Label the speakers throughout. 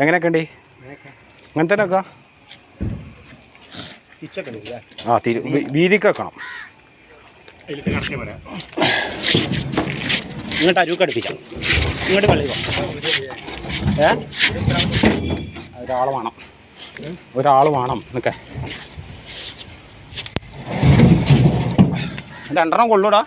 Speaker 1: എങ്ങനെയൊക്കെ ഉണ്ട്? അങ്ങനെ തന്നെ വെക്കാം ആ തിരു വീതിക്ക് വെക്കണം. ഇങ്ങോട്ട് അരുക്ക് അടുപ്പിക്കാം. ഇങ്ങോട്ട് കളി ഏ? ഒരാൾ വേണം. ഒരാൾ വേണം. എന്നൊക്കെ രണ്ടെണ്ണം കൊള്ളൂടാ.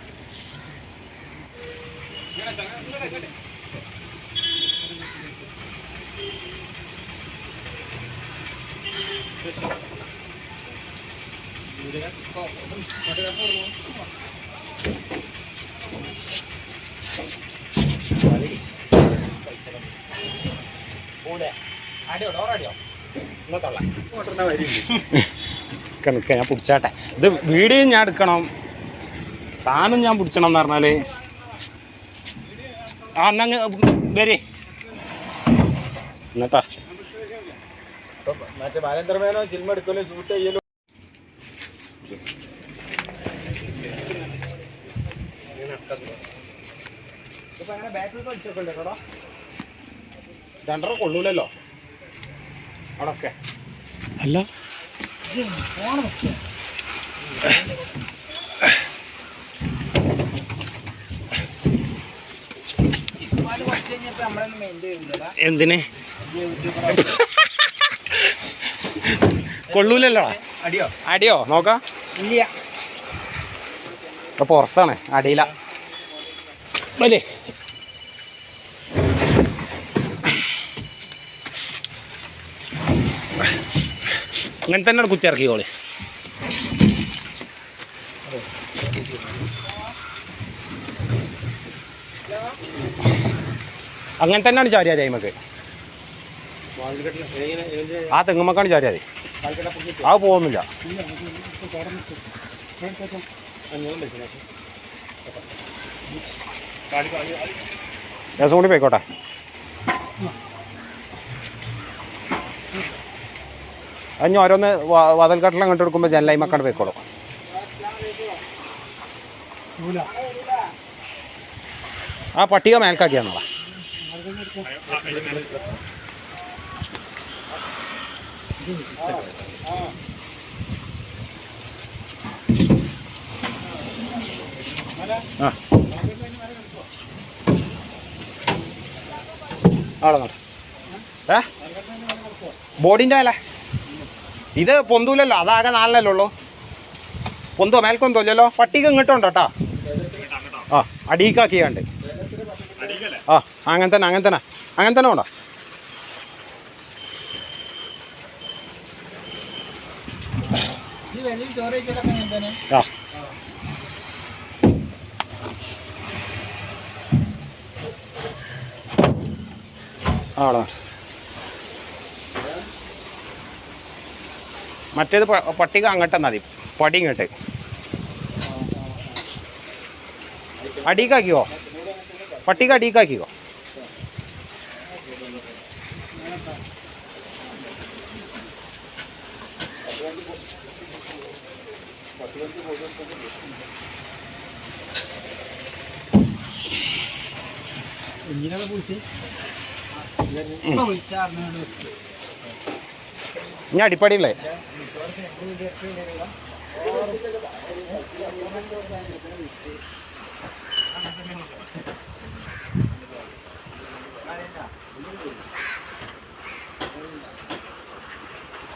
Speaker 1: നിൽക്ക നിൽക്ക ഞാൻ പിടിച്ചാട്ടെ. ഇത് വീഡിയോ ഞാൻ എടുക്കണം. സാധനം ഞാൻ പിടിച്ചണം എന്ന് പറഞ്ഞാൽ ആ എന്നാ വരെ. എന്നിട്ടാ.
Speaker 2: മറ്റേ ബാലേന്ദ്രമേനോ സിനിമ എടുക്കലോ ഷൂട്ട് ചെയ്യലും.
Speaker 1: രണ്ടര കൊള്ളൂലല്ലോ അവിടെ ഒക്കെ അല്ല. എന്തിന്? കൊള്ളൂലല്ലോ.
Speaker 2: അടിയോ?
Speaker 1: അടിയോ നോക്കാം. പുറത്താണ് അടിയില. വലേ അങ്ങനെ തന്നെ കുത്തി ഇറക്കിക്കോളി. അങ്ങനെ തന്നെയാണ് ചാരിയാതി അയിമക്ക് ആ തെങ്ങുമ്മക്കാണ് ചാരിയാതി ആ പോകുന്നില്ല ദിവസം കൂടി പോയിക്കോട്ടെ. അഞ്ഞ് ഓരോന്ന് വതൽക്കാട്ടിൽ അങ്ങോട്ട് എടുക്കുമ്പോൾ ജനലൈമക്കാണ്ട് പോയിക്കോളും. ആ പട്ടിക മേൽക്കാക്കിയാന്നോളാം ആ അവിടെ ബോഡിന്റെ അല്ലേ ഇത് പൊന്തൂലല്ലോ അതാകെ നാലിനല്ലേ ഉള്ളൂ. പൊന്തോ മേൽക്കൊന്തോ ഇല്ലല്ലോ. പട്ടിക ഇങ്ങോട്ടുണ്ടോ കേട്ടോ ആ അടീക്കാക്കിയാണ്ട്. ആ അങ്ങനെ തന്നെ അങ്ങനെ തന്നെ. അങ്ങനെ തന്നെ ഉണ്ടോ
Speaker 2: ഈ വലിയ ചോറ് കഴിച്ചിട്ടൊക്കെ ഞാൻ തന്നെ
Speaker 1: ആ. മറ്റേത് പട്ടിക അങ്ങോട്ട് മതി. പടി ഇങ്ങോട്ട്. അടിക്കാക്കിയോ പട്ടിക അടീക്കാക്കിക്കോ
Speaker 2: കുടിച്ച് വിളിച്ചാറിനോട്
Speaker 1: ഇനി അടിപ്പടിയില്ലേ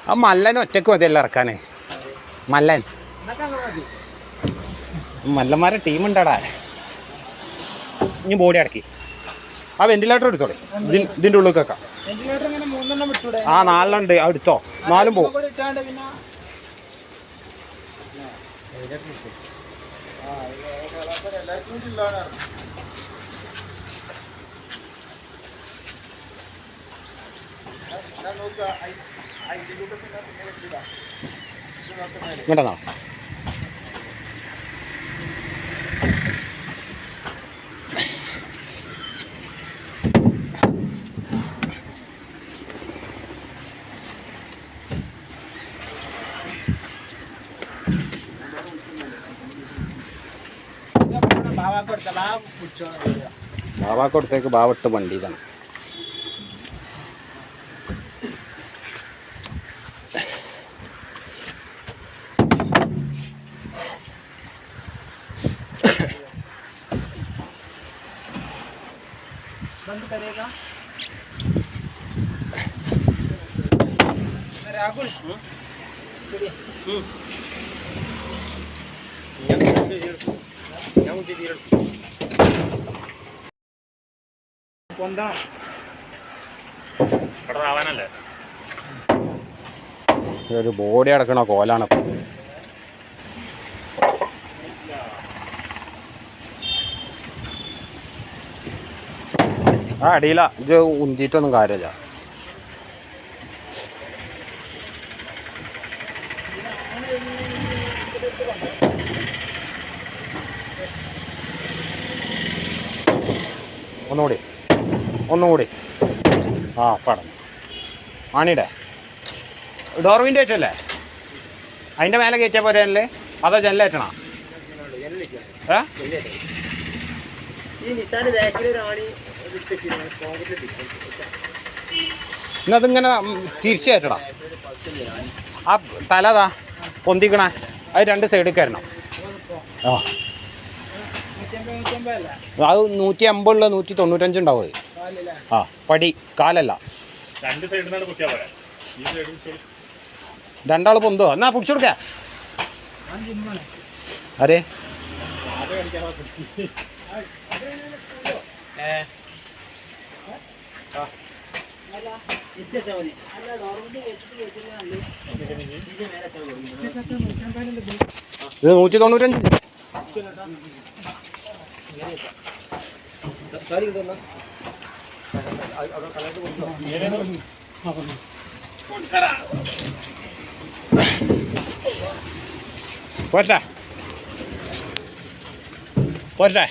Speaker 1: ആ മല്ലൻ ഒറ്റയ്ക്ക് മതിയല്ലോ ഇറക്കാനേ മല്ലൻ മല്ലന്മാരെ ടീമുണ്ടടാ ഇനി ബോഡി അടക്കി ആ വെന്റിലേറ്റർ എടുത്തോളെ ഇതിന്റെ ഇതിന്റെ ഉള്ളിൽ
Speaker 2: കേക്കാം
Speaker 1: ആ നാലെണ്ണുണ്ട് എടുത്തോ നാലും പോകും
Speaker 2: കൂടെ ഇട്ടാണ്ട് പിന്നെ
Speaker 1: ഇങ്ങോട്ടാ
Speaker 2: ബാവാക്ക് കൊടുത്ത ബാവ കുടിച്ചോ
Speaker 1: ബാബാക്ക് കൊടുത്തേക്ക് ബാവട്ട് വണ്ടി ഇതാണ്.
Speaker 2: बंद करेगा राहुल പൊന്തണം
Speaker 3: ഇവിടെ ആവാനല്ലേ
Speaker 1: ഒരു ബോഡി അടക്കണ കോലാണ് ആ അടിയില. ഇത് ഉന്തിയിട്ടൊന്നും കാര്യമില്ല. ഒന്നുകൂടി. ഒന്നുകൂടി. ആ പടം. ആണിയുടെ. ഡോർവിന്റെ ആയിട്ടല്ലേ അതിന്റെ മേലെ കയറ്റിയാൽ പോരല്ലേ അതോ ജനലേറ്റണോ ഏ?
Speaker 2: ഈ നിസാന് ബാക്കിൽ ഒരാളി
Speaker 1: തിരിച്ചേറ്റടാ. ആ തലതാ പൊന്തിക്കണ. അത് രണ്ട് സൈഡിൽ കയറണം. ആ. അത് നൂറ്റി അമ്പതുള്ള നൂറ്റി തൊണ്ണൂറ്റഞ്ച് ഉണ്ടാവും അത്. ആ പടി കാലല്ല. രണ്ടാൾ പൊന്തോ എന്നാ പിടിച്ചു കൊടുക്ക. അരെ ഇത് നൂറ്റി തൊണ്ണൂറ്റഞ്ച്. പോരട്ടെ. പോരട്ടെ.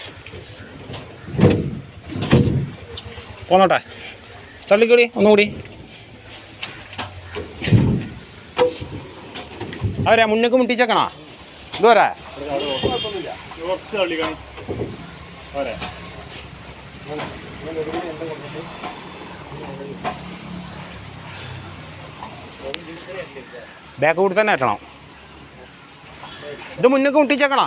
Speaker 1: പോന്നോട്ടെ. തള്ളിക്കൂടി ഒന്നുകൂടി. അവരാ മുന്നേക്ക് മുട്ടിച്ചേക്കണോ ഇതുവരെ? ബാക്ക് കൂടി തന്നെ എത്തണം. ഇത് മുന്നേക്ക് മുട്ടിച്ചേക്കണോ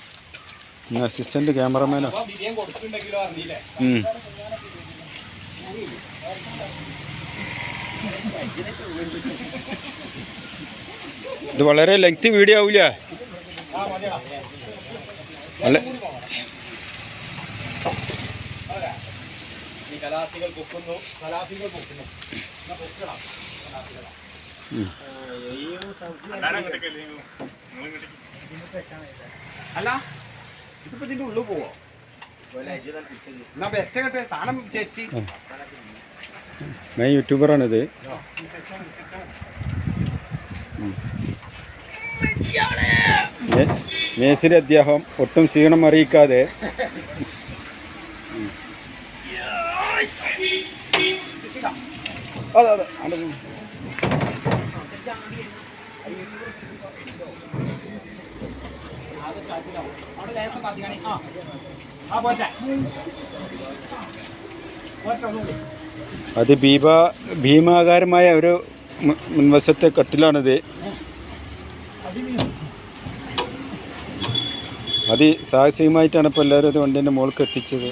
Speaker 2: വരും
Speaker 1: അസിസ്റ്റന്റ് ക്യാമറമാനോ ഇത് വളരെ ലെങ്ത് വീഡിയോ ആവില്ല അല്ല.
Speaker 3: അല്ല.
Speaker 1: ഇതിപ്പോ ഇതിന്റെ ഉള്ളിൽ പോവോ? എന്നാ ബെറ്റ കെട്ടെ സാധനം ചേച്ചി.
Speaker 4: ഞാൻ യൂട്യൂബറാണിത്. മേസിരി അദ്ദേഹം ഒട്ടും ക്ഷീണം അറിയിക്കാതെ. അതെ അതെ. അത് ഭീമ ഭീമാകാരമായ ഒരു മുൻവശത്തെ കട്ടിലാണിത്. അതിസാഹസികമായിട്ടാണ് ഇപ്പോൾ എല്ലാവരും ഇത് വണ്ടീന്റെ മുകൾക്ക് എത്തിച്ചത്.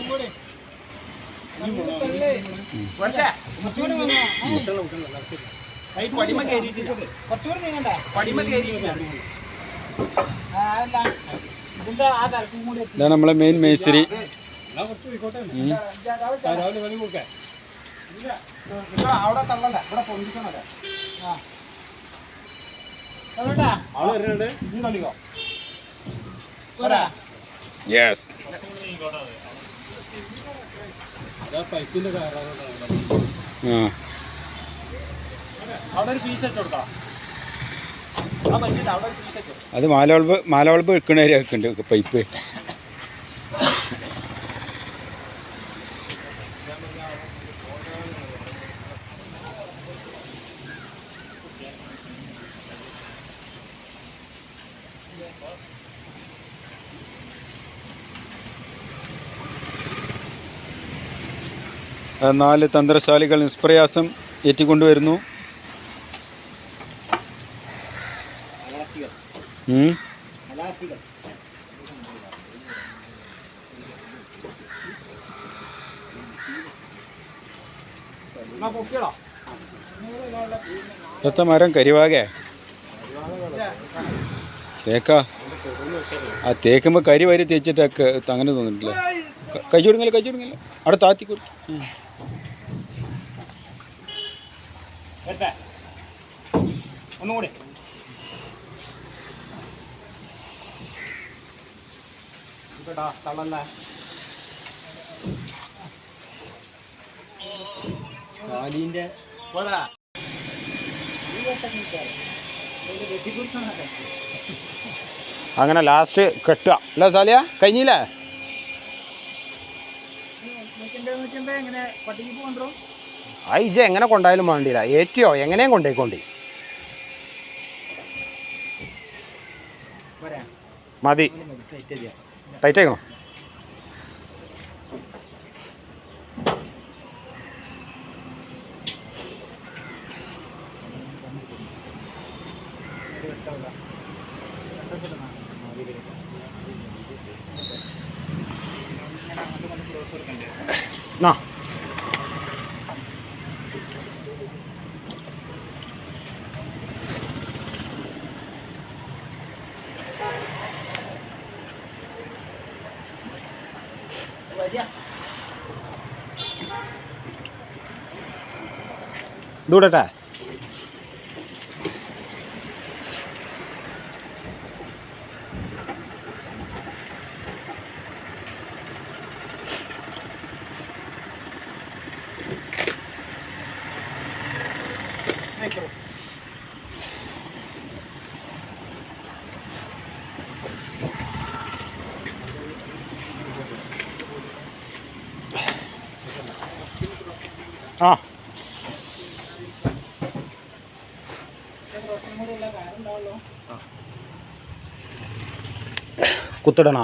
Speaker 1: പടിമ കയറിയിട്ടില്ല.
Speaker 2: കുറച്ചുകൂടി നീങ്ങണ്ടേ?
Speaker 1: പടിമ കയറിയിട്ടില്ല.
Speaker 4: ഇതാണ് നമ്മളെ മെയിൻ
Speaker 2: പോരാ.
Speaker 4: യെസ്
Speaker 1: അവിടെ ഒരു പീസ് വെച്ച് കൊടുക്കാം ആ പറ്റില്ല അവിടെ ഒരു പീസ് വെച്ചു
Speaker 4: അത് മാലവളമ്പ് വെക്കുന്ന വെക്കണവരെയൊക്കെ ഉണ്ട് പൈപ്പ് നാല് തന്ത്രശാലികൾ നിഷ്പ്രയാസം ഏറ്റിക്കൊണ്ടുവരുന്നു. ഇന്നത്തെ മരം കരിവാകെ. തേക്ക. ആ തേക്കുമ്പോൾ കരി വരി തേച്ചിട്ടൊക്കെ അങ്ങനെ തോന്നിട്ടില്ലേ? കൈ കൊടുങ്ങില്ല കൈ കൊടുങ്ങില്ല അവിടെ താത്തി കൊടുക്കും
Speaker 1: ഒന്നും കൂടി ഇതെടാ, തള്ളല്ലേ
Speaker 2: സാലിന്റെ
Speaker 1: പോരാ അങ്ങനെ ലാസ്റ്റ് കെട്ടുക. അല്ല സാലിയ? കഴിഞ്ഞില്ലേ? ആ ഇജ എങ്ങനെ കൊണ്ടായാലും വേണ്ടിയില്ല. ഏറ്റിയോ? എങ്ങനെയും കൊണ്ടേക്കൊണ്ടി. മതി. 带这个吗 ദൂടട്ടെ ആ. കുത്തിടണ?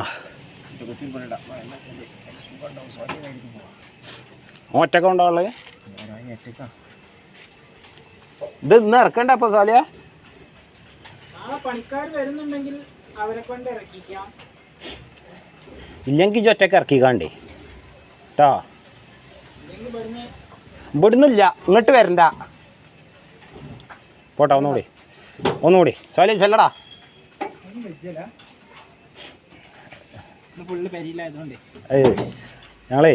Speaker 1: ഒറ്റക്ക ഉണ്ടാവുള്ളത് ഇത് ഇന്ന് ഇറക്കണ്ട അപ്പൊ സാലിയ?
Speaker 5: പണിക്കാർ വരുന്നുണ്ടെങ്കിൽ അവരെ കൊണ്ട് ഇറക്കിക്കാം.
Speaker 1: ഇല്ലെങ്കിൽ ഒറ്റയ്ക്ക് ഇറക്കിക്കാണ്ടേ. കേട്ടോ ഇവിടുന്നില്ല. ഇങ്ങോട്ട് വരണ്ട. പോട്ടെ ഒന്നുകൂടി. ഒന്നുകൂടി. ചോല ചെല്ലടാ.
Speaker 5: ഞങ്ങളേ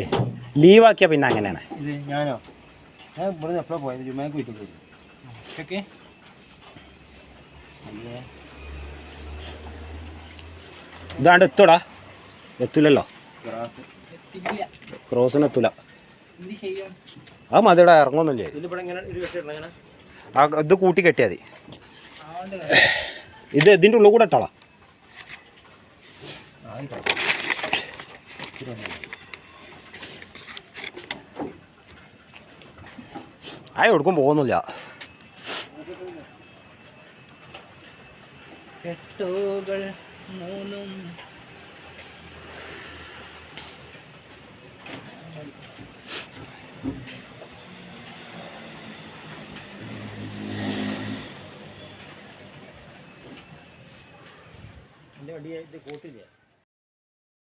Speaker 1: ലീവ് ആക്കിയ ലീവാക്കിയ പിന്നെ അങ്ങനെയാണ്.
Speaker 2: ഇത് ഞാനോ? ഞാൻ ഇവിടുന്ന് എപ്പോഴാണ് പോയത്? ജുമാക്ക് വീട്ടിൽ പോയി
Speaker 5: ഓക്കെ
Speaker 1: ഇതാണ്ട് എത്തൂടാ. എത്തൂലല്ലോ.
Speaker 2: ഗ്രാസ്
Speaker 1: അത് മതിയുടെ ഇറങ്ങുന്നില്ലേ ആ ഇത് കൂട്ടി കെട്ടിയാൽ മതി.
Speaker 5: അതുകൊണ്ട്
Speaker 1: ഇത് ഇതിന്റെ ഉള്ളിൽ കൂടെ ഇട്ടാളാ. ആ എവിടേക്കും പോകുന്നില്ല.
Speaker 5: കെട്ടുകൾ മൂന്നും
Speaker 2: എന്റെ വണ്ടി ഇത് കൂട്ടില്ലേ